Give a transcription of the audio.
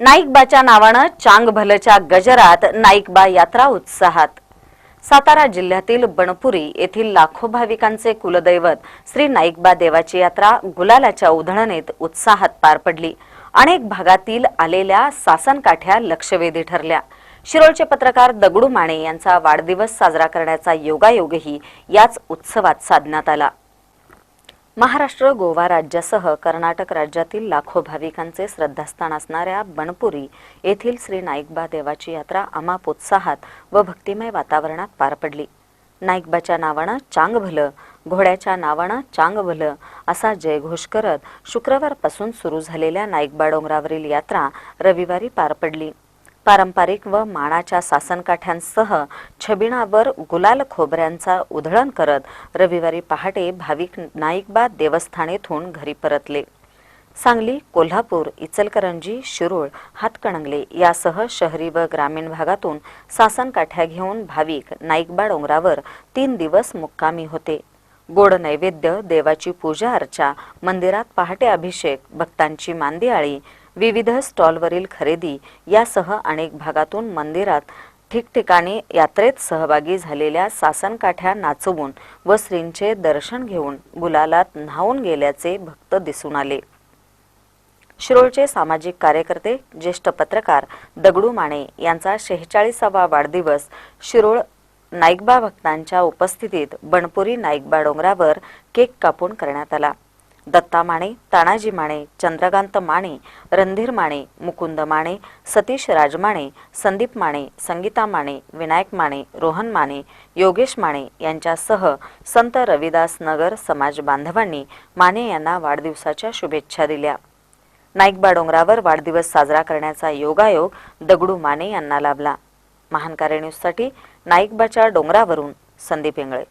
नाईकबाच्या नावानं चांग भलच्या गजरात नाईकबा यात्रा उत्साहात. सातारा जिल्ह्यातील बणपुरी येथील लाखो भाविकांचे कुलदैवत श्री नाईकबा देवाची यात्रा गुलालाच्या उधळणीत उत्साहात पार पडली. अनेक भागातील आलेल्या सासनकाठ्या लक्षवेधी ठरल्या. शिरोळचे पत्रकार दगडू माने यांचा वाढदिवस साजरा करण्याचा योगायोगही याच उत्सवात साधण्यात आला. महाराष्ट्र गोवा राज्यासह कर्नाटक राज्यातील लाखो भाविकांचे श्रद्धास्थान असणाऱ्या बनपुरी येथील श्री नाईकबा देवाची यात्रा अमाप उत्साहात व भक्तिमय वातावरणात पार पडली. नाईकबाच्या नावानं चांग भलं घोड्याच्या नावानं चांग भलं असा जयघोष करत शुक्रवारपासून सुरू झालेल्या नाईकबा डोंगरावरील यात्रा रविवारी पार पडली. पारंपरिक व मानाच्या सासनकाठ्यांसह छबिणावर गुलाल खोबऱ्यांचा उधळण करत रविवारी पहाटे भाविक नाईकबा देवस्थानेतून घरी परतले. सांगली कोल्हापूर इचलकरंजी शिरूळ हातकणंगले यासह शहरी व ग्रामीण भागातून सासनकाठ्या घेऊन भाविक नाईकबा डोंगरावर तीन दिवस मुक्कामी होते. गोड नैवेद्य देवाची पूजा अर्चा मंदिरात पहाटे अभिषेक भक्तांची मांदियाळी विविध स्टॉलवरील खरेदी यासह अनेक भागातून मंदिरात ठिकठिकाणी यात्रेत सहभागी झालेल्या सासनकाठ्या नाचवून व श्रींचे दर्शन घेऊन गुलालात न्हावून गेल्याचे भक्त दिसून आले. शिरोळचे सामाजिक कार्यकर्ते ज्येष्ठ पत्रकार दगडू माने यांचा शेहेचाळीसावा वाढदिवस शिरोळ नाईकबा भक्तांच्या उपस्थितीत बणपुरी नाईकबा डोंगरावर केक कापून करण्यात आला. दत्ता माने तानाजी माने चंद्रकांत माने रणधीर माने मुकुंद माने सतीश राजमाणे संदीप माने संगीता माने विनायक माने रोहन माने योगेश माने यांच्यासह संत रविदास नगर समाज बांधवांनी माने यांना वाढदिवसाच्या शुभेच्छा दिल्या. नाईकबा डोंगरावर वाढदिवस साजरा करण्याचा योगायोग दगडू माने यांना लाभला. महान कार्य न्यूजसाठी नाईकबाच्या डोंगरावरून संदीप इंगळे.